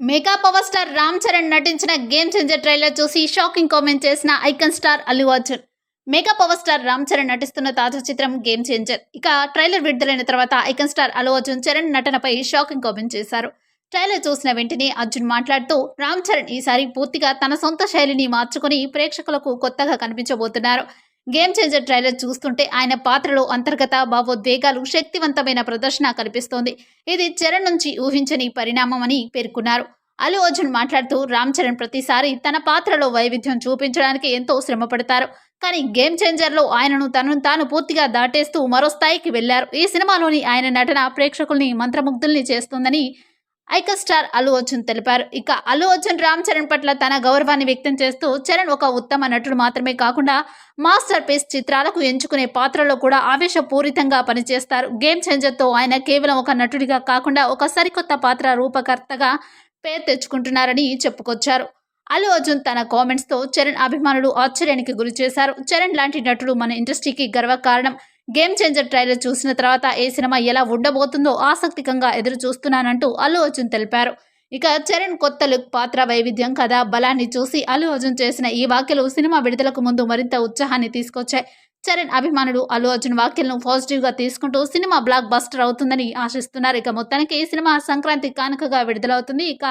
Mega power star Ram Charan నటించిన game changer trailer చూసి shocking comment చేసిన icon star Allu Arjun. Mega power star Ram Charan నటిస్తున్న తాజా చిత్రం game changer. ఇక ట్రైలర్ విడుదలైన తర్వాత ఐకన్ స్టార్ అల్లు అర్జున్ చరణ్ నటనపై షాకింగ్ కామెంట్ చేశారు. ట్రైలర్ చూసిన వెంటనే అర్జున్ మాట్లాడుతూ రామ్ చరణ్ ఈసారి పూర్తిగా తన సొంత శైలిని మార్చుకుని ప్రేక్షకులకు కొత్తగా కనిపించబోతున్నారు. గేమ్ చేంజర్ ట్రైలర్ చూస్తుంటే ఆయన పాత్రలో అంతర్గత భావోద్వేగాలు శక్తివంతమైన ప్రదర్శన కనిపిస్తోంది. ఇది చరణ్ నుంచి ఊహించని పరిణామమని పేర్కొన్నారు. అల్లు అర్జున్ మాట్లాడుతూ రామ్ చరణ్ ప్రతిసారి తన పాత్రలో వైవిధ్యం చూపించడానికి ఎంతో శ్రమ పడతారు కానీ గేమ్ చేంజర్లో ఆయనను తనను తాను పూర్తిగా దాటేస్తూ మరో స్థాయికి వెళ్ళారు ఈ సినిమాలోని ఆయన నటన ప్రేక్షకుల్ని మంత్రముగ్ధుల్ని చేస్తుందని ఐక స్టార్ అల్లు అర్జున్ తెలిపారు. ఇక అల్లు అర్జున్ రామ్ చరణ్ పట్ల తన గౌరవాన్ని వ్యక్తం చేస్తూ చరణ్ ఒక ఉత్తమ నటుడు మాత్రమే కాకుండా మాస్టర్ పీస్ చిత్రాలకు ఎంచుకునే పాత్రలో కూడా ఆవేశపూరితంగా పనిచేస్తారు. గేమ్ చేంజర్తో ఆయన కేవలం ఒక నటుడిగా కాకుండా ఒక సరికొత్త పాత్ర రూపకర్తగా పేరు తెచ్చుకుంటున్నారని చెప్పుకొచ్చారు. అల్లు అర్జున్ తన కామెంట్స్తో చరణ్ అభిమానులు ఆశ్చర్యానికి గురి చేశారు. చరణ్ లాంటి నటుడు మన ఇండస్ట్రీకి గర్వకారణం. గేమ్ చేంజర్ ట్రైలర్ చూసిన తర్వాత ఏ సినిమా ఎలా ఉండబోతుందో ఆసక్తికంగా ఎదురు చూస్తున్నానంటూ అల్లు అర్జున్ తెలిపారు. ఇక చరణ్ కొత్త లుక్ పాత్ర వైవిధ్యం కథ బలాన్ని చూసి అల్లు అర్జున్ చేసిన ఈ వ్యాఖ్యలు సినిమా విడుదలకు ముందు మరింత ఉత్సాహాన్ని తీసుకొచ్చాయి. చరణ్ అభిమానులు అల్లు అర్జున్ వ్యాఖ్యలను పాజిటివ్గా తీసుకుంటూ సినిమా బ్లాక్ బస్టర్ అవుతుందని ఆశిస్తున్నారు. ఇక మొత్తానికి ఈ సినిమా సంక్రాంతి కానుకగా విడుదలవుతుంది. ఇక